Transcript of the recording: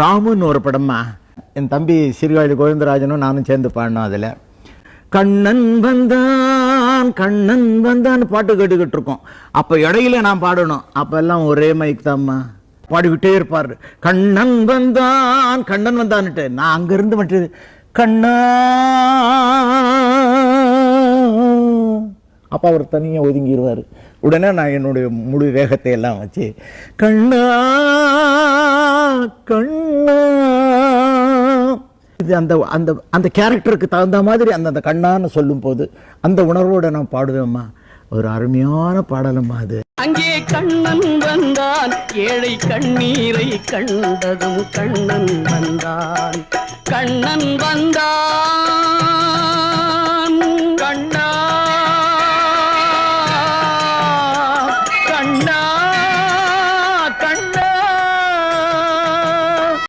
ராமுன்னு ஒரு படமா? என் தம்பி சிறுவாயில் கோவிந்தராஜனும் நானும் சேர்ந்து பாடினோம் அதில். கண்ணன் வந்தான் கண்ணன் வந்தான்னு பாட்டு கேட்டுக்கிட்டு இருக்கோம். அப்போ இடையில நான் பாடணும். அப்போ எல்லாம் ஒரே மைக் தாம்மா பாடிக்கிட்டே இருப்பார். கண்ணன் வந்தான் கண்ணன் வந்தான்னுட்டு. நான் அங்கேருந்து மட்டும் கண்ணா. அப்போ அவர் தனியாக ஒதுங்கிடுவார் உடனே நான் என்னுடைய முழு வேகத்தை எல்லாம் வச்சு கண்ணா. இது அந்த அந்த அந்த கேரக்டருக்கு தகுந்த மாதிரி அந்த அந்த கண்ணான்னு சொல்லும் போது அந்த உணர்வோட நான் பாடுவேம்மா. ஒரு அருமையான பாடலம்மா அது. அங்கே கண்ணன் வந்தான் ஏழை கண்ணீரை கண்டதும் கண்ணன் வந்தான். கண்ணன் வந்தான் கண்ணா கண்ணா.